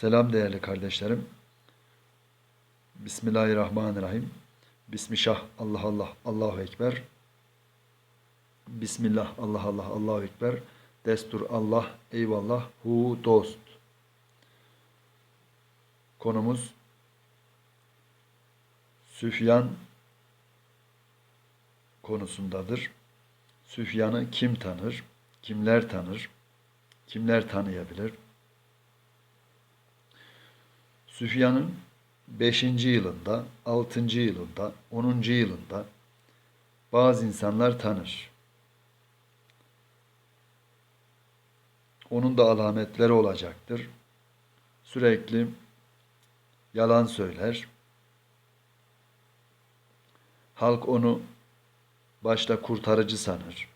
Selam değerli kardeşlerim. Bismillahirrahmanirrahim. Bismillah, Allah Allah, Allahu Ekber. Bismillah, Allah Allah, Allahu Ekber. Destur Allah, eyvallah, hu dost. Konumuz Süfyan konusundadır. Süfyan'ı kim tanır? Kimler tanır? Kimler tanıyabilir? Süfyan'ın 5. yılında, 6. yılında, 10. yılında bazı insanlar tanır. Onun da alametleri olacaktır. Sürekli yalan söyler. Halk onu başta kurtarıcı sanır.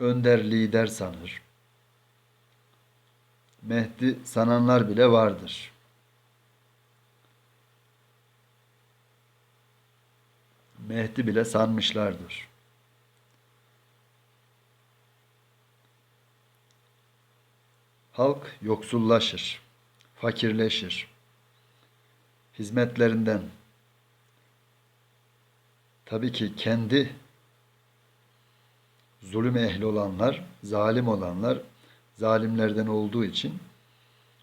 Önder lider sanır. Mehdi sananlar bile vardır. Mehdi bile sanmışlardır. Halk yoksullaşır, fakirleşir. Hizmetlerinden tabii ki kendi zulüm ehli olanlar, zalim olanlar zalimlerden olduğu için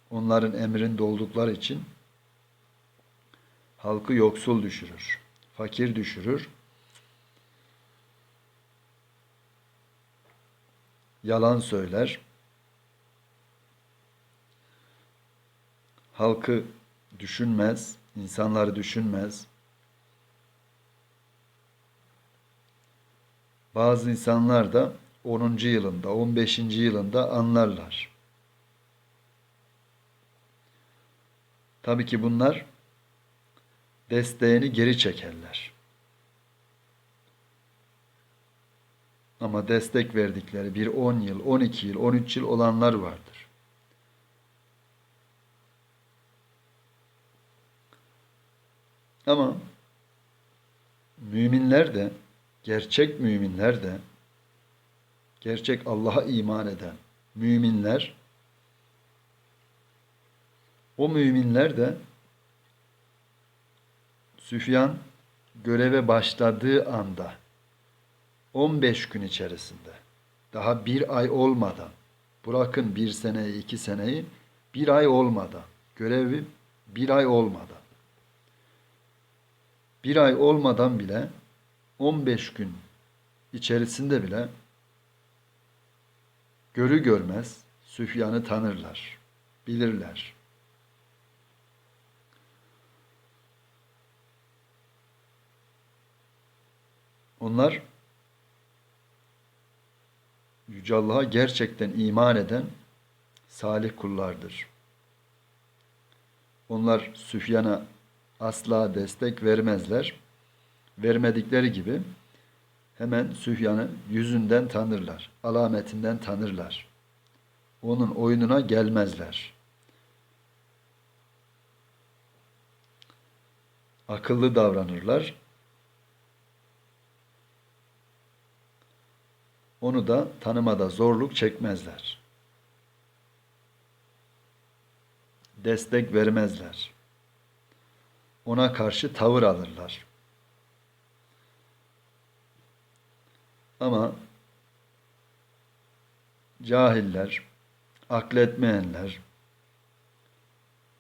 onların emrinde oldukları için halkı yoksul düşürür, fakir düşürür. Yalan söyler. Halkı düşünmez, insanları düşünmez. Bazı insanlar da 10. yılında, 15. yılında anlarlar. Tabii ki bunlar desteğini geri çekerler. Ama destek verdikleri bir 10 yıl, 12 yıl, 13 yıl olanlar vardır. Ama müminler de, gerçek müminler de gerçek Allah'a iman eden müminler o müminler de Süfyan göreve başladığı anda 15 gün içerisinde daha bir ay olmadan bırakın bir seneyi iki seneyi bir ay olmadan görevi bir ay olmadan bir ay olmadan bile 15 gün içerisinde bile görü görmez Süfyan'ı tanırlar, bilirler. Onlar Yüce Allah'a gerçekten iman eden salih kullardır. Onlar Süfyan'a asla destek vermezler. Vermedikleri gibi hemen Süfyan'ı yüzünden tanırlar, alametinden tanırlar. Onun oyununa gelmezler. Akıllı davranırlar. Onu da tanımada zorluk çekmezler. Destek vermezler. Ona karşı tavır alırlar. Ama cahiller, akletmeyenler,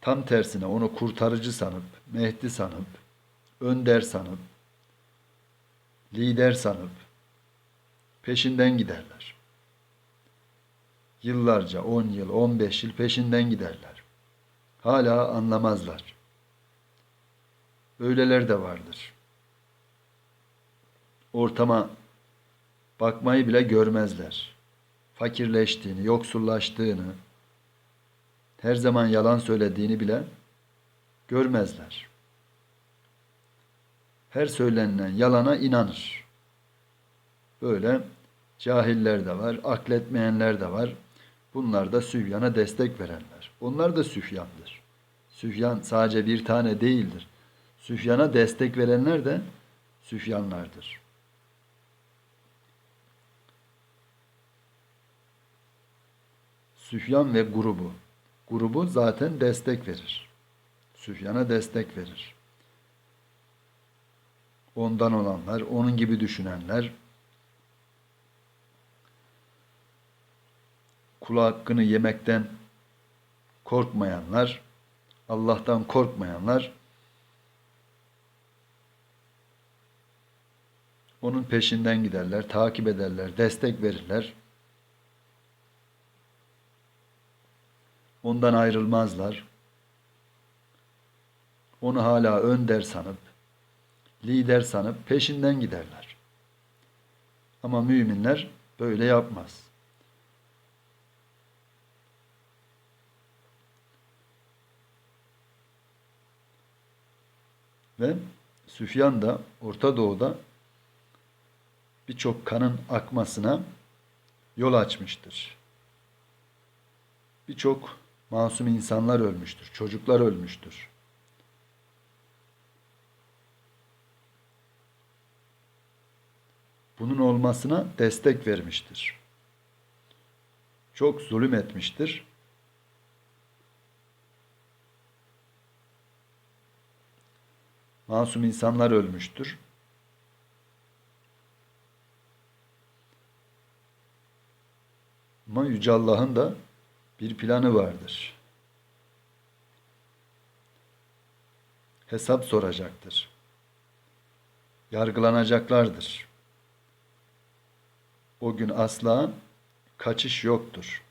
tam tersine onu kurtarıcı sanıp, Mehdi sanıp, önder sanıp, lider sanıp, peşinden giderler. Yıllarca, 10 yıl, 15 yıl peşinden giderler. Hala anlamazlar. Öyleler de vardır. Ortama bakmayı bile görmezler. Fakirleştiğini, yoksullaştığını, her zaman yalan söylediğini bile görmezler. Her söylenilen yalana inanır. Böyle cahiller de var, akletmeyenler de var. Bunlar da Süfyan'a destek verenler. Onlar da Süfyan'dır. Süfyan sadece bir tane değildir. Süfyan'a destek verenler de Süfyanlardır. Süfyan ve grubu. Grubu zaten destek verir. Süfyan'a destek verir. Ondan olanlar, onun gibi düşünenler, kulu hakkını yemekten korkmayanlar, Allah'tan korkmayanlar, onun peşinden giderler, takip ederler, destek verirler. Ondan ayrılmazlar. Onu hala önder sanıp, lider sanıp peşinden giderler. Ama müminler böyle yapmaz. Ve Süfyan da Orta Doğu'da birçok kanın akmasına yol açmıştır. Birçok masum insanlar ölmüştür, çocuklar ölmüştür. Bunun olmasına destek vermiştir. Çok zulüm etmiştir. Masum insanlar ölmüştür. Ama Yüce Allah'ın da bir planı vardır. Hesap soracaktır. Yargılanacaklardır. O gün asla kaçış yoktur.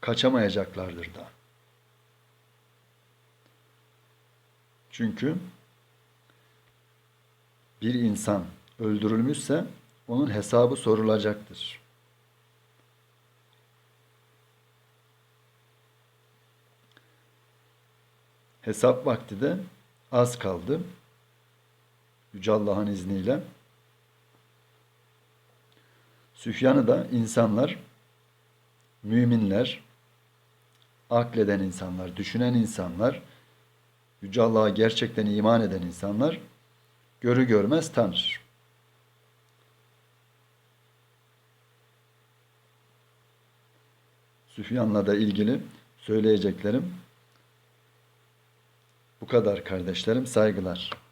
Kaçamayacaklardır da. Çünkü bir insan öldürülmüşse onun hesabı sorulacaktır. Hesap vakti de az kaldı. Yüce Allah'ın izniyle. Süfyan'ı da insanlar, müminler, akleden insanlar, düşünen insanlar, Yüce Allah'a gerçekten iman eden insanlar görü görmez tanır. Süfyan'la da ilgili söyleyeceklerim bu kadar kardeşlerim. Saygılar.